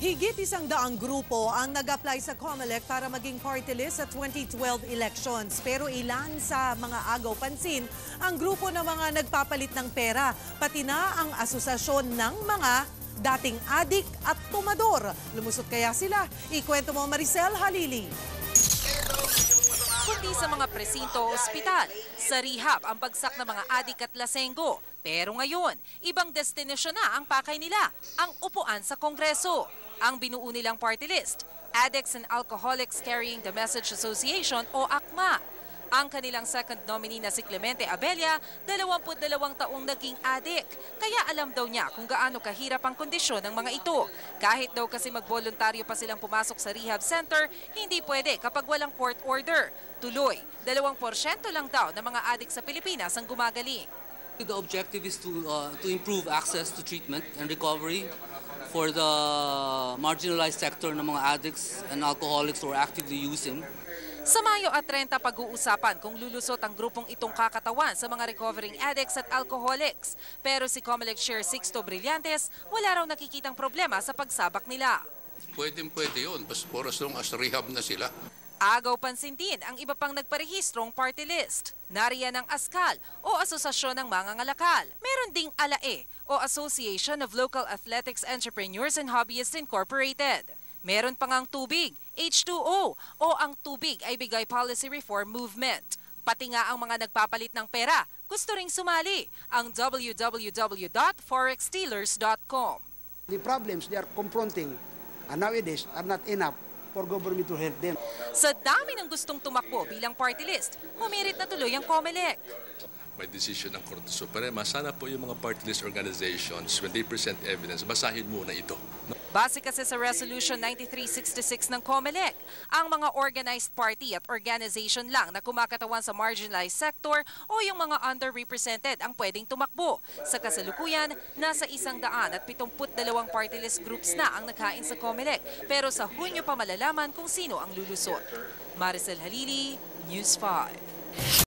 Higit isang daang grupo ang nag-apply sa COMELEC para maging party list sa 2012 elections. Pero ilan sa mga agaw pansin ang grupo ng mga nagpapalit ng pera, pati na ang asosasyon ng mga dating adik at tumador. Lumusot kaya sila? Ikwento mo Maricel Halili. kundi sa mga presinto ospital. Sa rehab ang bagsak ng mga adik at lasenggo. Pero ngayon, ibang destinasyon na ang pakay nila, ang upuan sa Kongreso. Ang binuo nilang party list, Addicts and Alcoholics Carrying the Message Association o ACMA. Ang kanilang second nominee na si Clemente Abella, 22 taong naging adik. Kaya alam daw niya kung gaano kahirap ang kondisyon ng mga ito. Kahit daw kasi magboluntaryo pa silang pumasok sa rehab center, hindi pwede kapag walang court order. Tuloy, 2% lang daw ng mga adik sa Pilipinas ang gumagaling. The objective is to, uh, to improve access to treatment and recovery for the marginalized sector ng mga addicts and alcoholics who are actively using. Sa Mayo at 30 pag-uusapan kung lulusot ang grupong itong kakatawan sa mga recovering addicts at alcoholics. Pero si Comelec Chair Sixto Brillantes, wala raw nakikitang problema sa pagsabak nila. Pwede pwede yun, basta for as long as rehab na sila. Agaw pansin din ang iba pang nagparehistrong party list. Nariyan ang ASCAL o Asosasyon ng Mga Ngalakal. Meron ding ALAE o Association of Local Athletics Entrepreneurs and Hobbyists Incorporated. Meron pang ang tubig, H2O o ang tubig ay bigay policy reform movement. Pati nga ang mga nagpapalit ng pera, gusto ring sumali ang www.forexdealers.com. The problems they are confronting uh, nowadays are not enough for government to help them. Sa dami ng gustong tumakbo bilang party list, humirit na tuloy ang COMELEC. May decision ng Korte Suprema, sana po yung mga party list organizations, when they present evidence, basahin muna ito. Base kasi sa Resolution 9366 ng COMELEC, ang mga organized party at organization lang na kumakatawan sa marginalized sector o yung mga underrepresented ang pwedeng tumakbo. Sa kasalukuyan, nasa isang daan at pitumput dalawang party list groups na ang naghain sa COMELEC. Pero sa Hunyo pa malalaman kung sino ang lulusot. Maricel Halili, News 5.